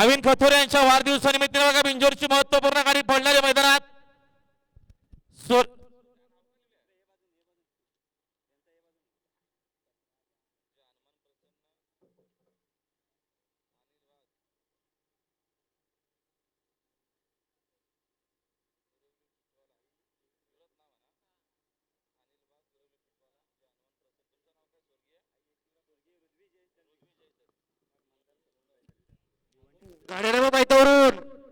अविन खथोरे यांच्या वाढदिवसानिमित्त बघा बिंजोरची महत्त्वपूर्ण गाडी पडणारी मैदानात.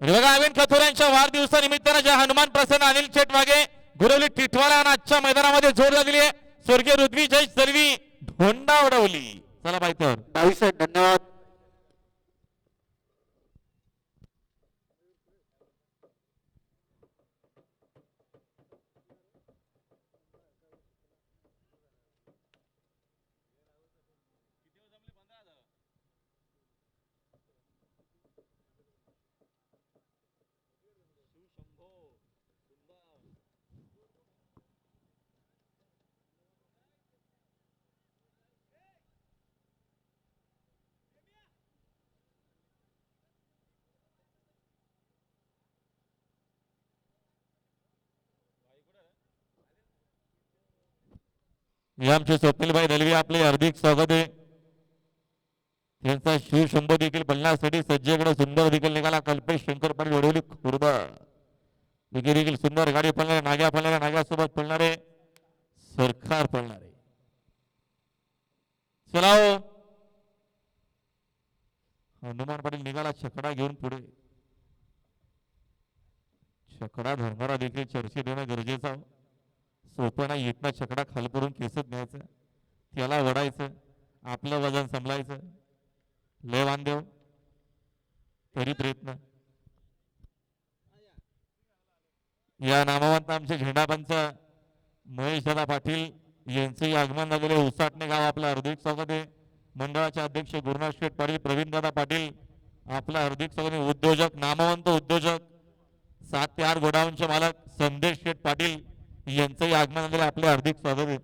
बघा अविन खथोरे यांच्या वाढदिवसानिमित्तानं ज्या हनुमान प्रसन्न अनिल शेट मागे गुरवली टिटवाळा आणि आजच्या मैदानामध्ये जोड झालेली आहे. स्वर्गीय रुद्वी जय सर्वी धोंडा उडवली. चला पायथ्यावर बावीस धन्यवाद. हे आमचे स्वप्नीलभाई दलवी आपले हार्दिक स्वागत आहे. त्यांचा शिवशंभ देखील बनण्यासाठी सज्जेकडे सुंदर देखील निघाला. कल्पेश शंकर पाटील वडवली खुर्द. देखील देखील सुंदर गाडी पळणारे नाग्या पळणाऱ्या नाग्यासोबत पळणारे सरकार पळणारे. चला हो. हनुमान पाटील निघाला छकडा घेऊन पुढे. छकडा धरणारा देखील चर्चेत येणं गरजेचं आहे सोपं छकडा खाली करून केसत न्यायचं त्याला वडायचं आपलं वजन समलायचं लय वांदेव हो. तरी प्रयत्न. या नामवंत आमचे झेंडापंच महेश दादा पाटील यांचंही आगमन झालेले उसाटणे गाव आपलं हार्दिक स्वागत आहे. मंडळाचे अध्यक्ष गुरुनाथ शेठ पाटील प्रवीणदादा पाटील आपला हार्दिक स्वागत उद्योजक नामवंत उद्योजक सात ते आठ गोडाऊनचे मालक संदेश शेठ पाटील यांचंही आगमन झालं आपले हार्दिक स्वागत आहे.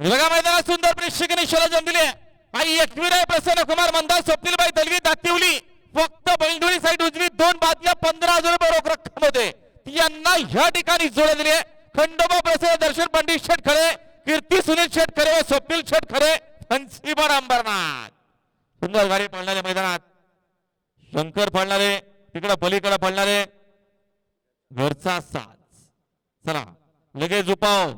बघा मैदानात सुंदर प्रेक्षकांनी शोला दिले दिली आणि एकवीर प्रसन्न कुमार मंदार स्वप्नीलबाई दलवी दातिवली फक्त बैंडोळी साईड उजवी दोन बादल्या पंधरा हजार रुपये रोख रक्कम होते. यांना ह्या ठिकाणी जोड दिली खंडोबा प्रसन्न दर्शन पंडित शेटखरे कीर्ती सुनील शेटखरे व स्वप्नील शेटखरे खरे अंबरनाथ. सुंदर गाडी पळणारे मैदानात. शंकर पळणारे तिकडे पलीकडे पळणारे. घरचा साज. चला लगेच उपाव.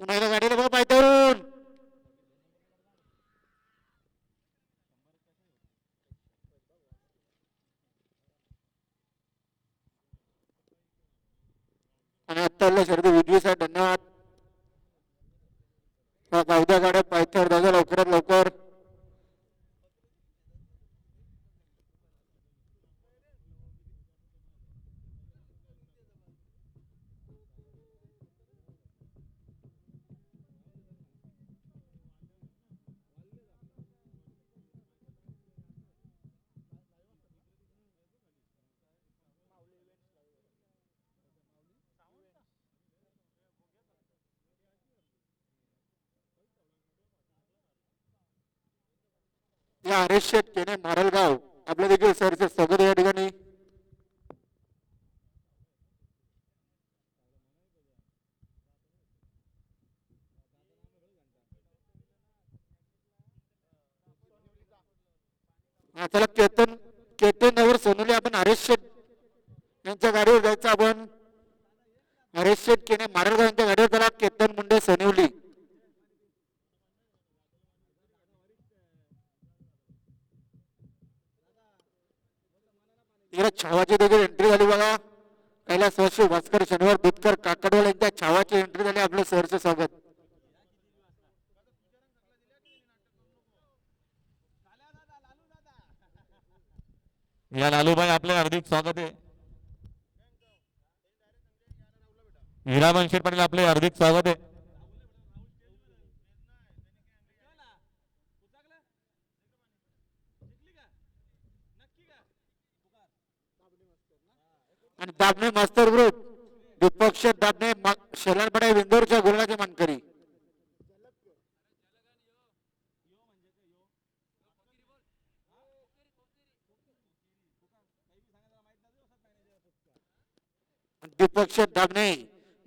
पुन्हा गाडीला बघ रे आणि आत्ता शर्दी उजवी साहेब धन्यवाद या गावद्या गाड्या पायथ्यावर दादा लवकरात लवकर या हरेश शेठ केने मारलगाव. आपल्या देखील सरचे स्वागत या ठिकाणी. चला केतन केतन नवर सोनवली आपण हरेश शेठ यांच्या गाडीवर जायचं आपण. हरेश शेठ केने मारलगाव यांच्या गाडीवर चला केतन मुंडे सोनवली. इकडे छावाची देखील एंट्री झाली बघा. कैलास वासू भास्कर शनिवार दुधकर काकडवाला एकदा छावाची एंट्री झाली. आपलं सहर्ष स्वागत. या लालूबाई आपले हार्दिक स्वागत आहे. हिरामन शेठ पाटील आपले हार्दिक स्वागत आहे. आणि दाबणे मास्तर ग्रुप विपक्ष दाबणे शेलारपडे विंदोरच्या गुरुणाचे मानकरी. द्विपक्ष दाबणे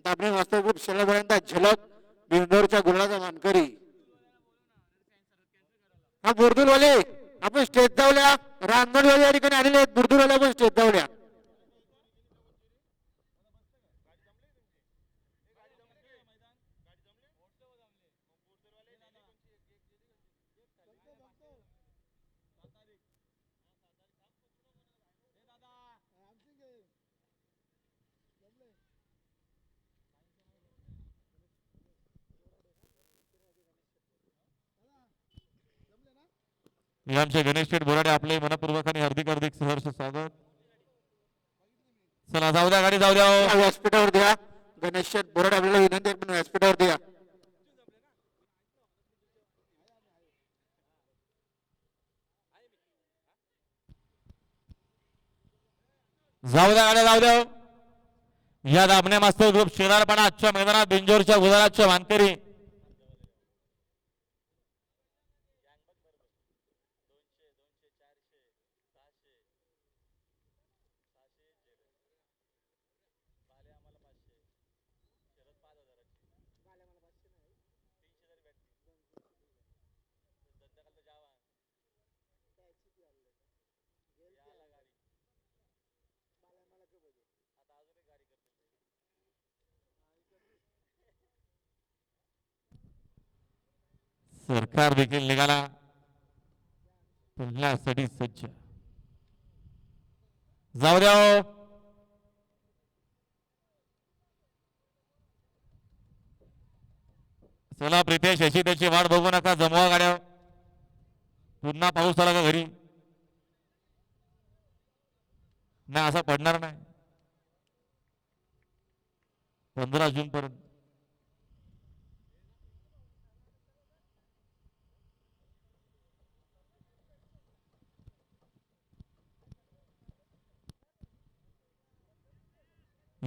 दाबणे मास्तर ग्रुप शेलारपड्यांचा झलक विंदोरच्या गुरुणाचा मानकरी. हा बुरदुलवाले आपण स्टेज धावल्या रांगणवाले या ठिकाणी आलेले आहेत बुरदुलवाले आपण स्टेज धावल्या. हे आमचे गणेश शेठ बोराडे आपले मनपूर्वक आणि हार्दिक हार्दिक सहर्ष स्वागत चला जाऊ द्या गाडी जाऊ द्या हो. व्यासपीठावर द्या गणेश शेठ बोराडे आपल्याला विनंती आहे पण व्यासपीठावर द्या जाऊ द्या गाड्या जाऊ द्या हो. या दाबणे मास्तर ग्रुप शिरारपणा आजच्या मैदानात बिंजोरच्या गुजरातच्या मानकरी सरकार देखील निघाला. पुण्यासाठी सज्ज. जाऊ द्या हो. चला प्रितेश अशी त्याची वाट बघू नका. जमवा गाड्या. पुन्हा पाऊस आला का घरी? नाही असा पडणार नाही. पंधरा जून पर्यंत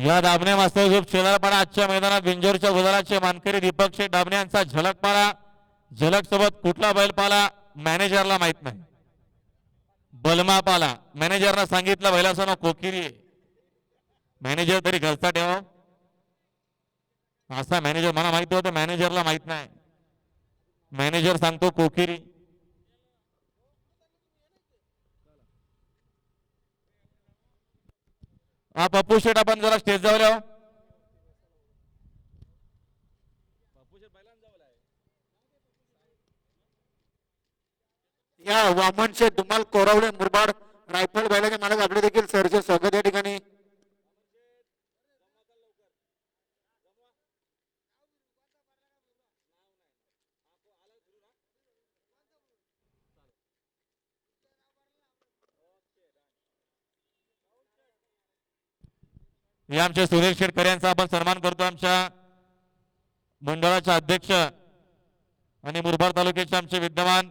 या दाबण्या मास्तर ग्रुप शेलारपाडा आजच्या मैदानात बिंजोरच्या गुजरातचे मानकरी दीपक शेठ दाबणे यांचा झलक पाला झलक सोबत कुठला बैल पाला मॅनेजरला माहीत नाही. बलमा पाला. मॅनेजरला सांगितलं बैलाचं ना कोकिरी मॅनेजर तरी घरचा ठेवा हो. असा मॅनेजर मला माहिती होतं मॅनेजरला माहीत नाही. मॅनेजर सांगतो कोकिरी. हा पप्पू शेठ आपण जरा स्टेज जाऊया या वामन शेठ धुमाल कोरवडे मुरबाड रायफल बैलाच्या मालक आपले देखील सरचे स्वागत या ठिकाणी. हे आमचे सुनील शेटकर यांचा आपण सन्मान करतो. आमच्या मंडळाचे अध्यक्ष आणि मुरबाड तालुक्याचे आमचे विद्यमान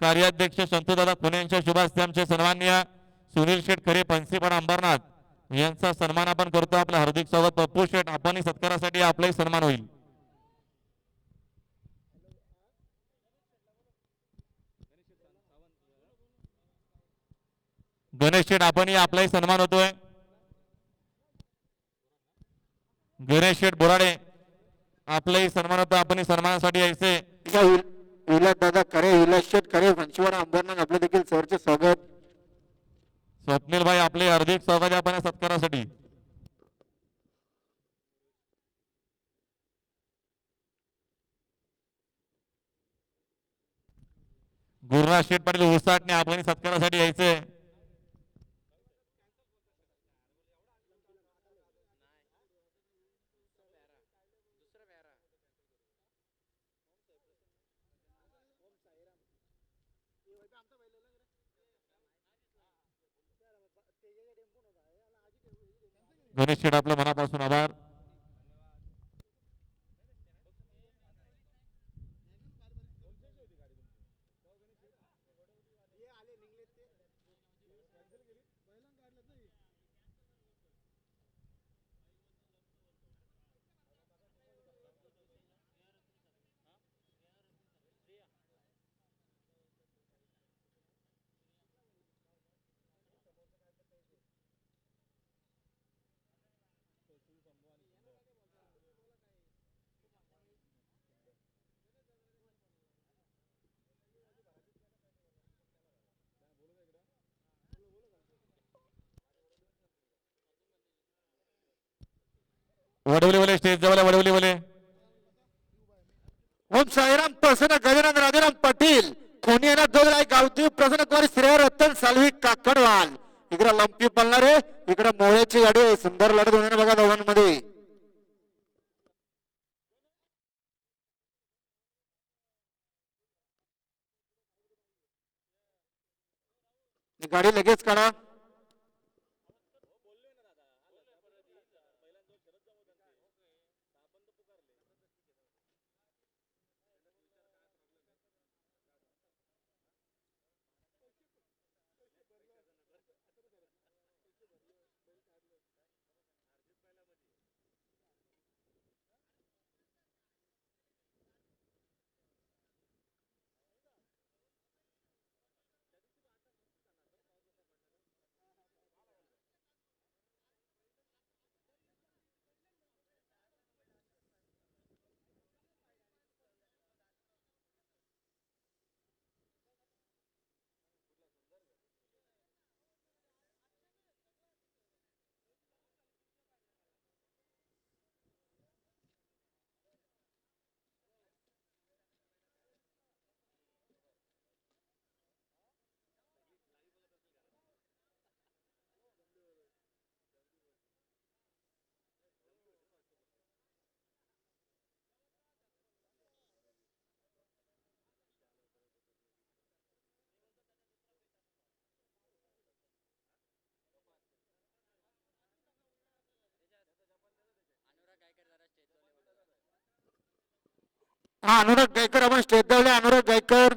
कार्याध्यक्ष संतोदादा खुने यांच्या शुभास्ते आमचे सन्माननीय सुनील शेठ खरे पंसीपाडा अंबरनाथ यांचा सन्मान आपण करतो. आपल्या हार्दिक स्वागत. पप्पू शेठ आपणही सत्कारासाठी आपलाही सन्मान होईल. गणेश शेठ आपणही आपलाही सन्मान होतोय. गणेश शेठ बोराडे आपलाही सन्मान होतो आपणही सन्मानासाठी यायचे. विलास दादा करे विलास शेठ करे वंशीवाडा अंबरनाथ आपले देखील सरचे स्वागत. स्वप्नील भाई आपले हार्दिक स्वागत आहे आपण या सत्कारासाठी. गुरुराज शेठ पाटील उसाटणे आपण सत्कारासाठी यायचे. गणेश शेठ आपलं मनापासून आभार. वडवले वले स्टेज जवळ वडवली वडवले वले ओम साईराम प्रसन्न गजानन राजाराम पाटील. कोणी येणार दोन राय प्रसन्न कुमार श्रेय रतन सालवी काकडवाल. इकडे लंपी पळणारे इकडे मोळ्याची गाडी सुंदर लढत होणार बघा दोघांमध्ये. गाडी लगेच काढा. हा अनुराग गायकर आपण स्टेज धावले अनुराग गायकर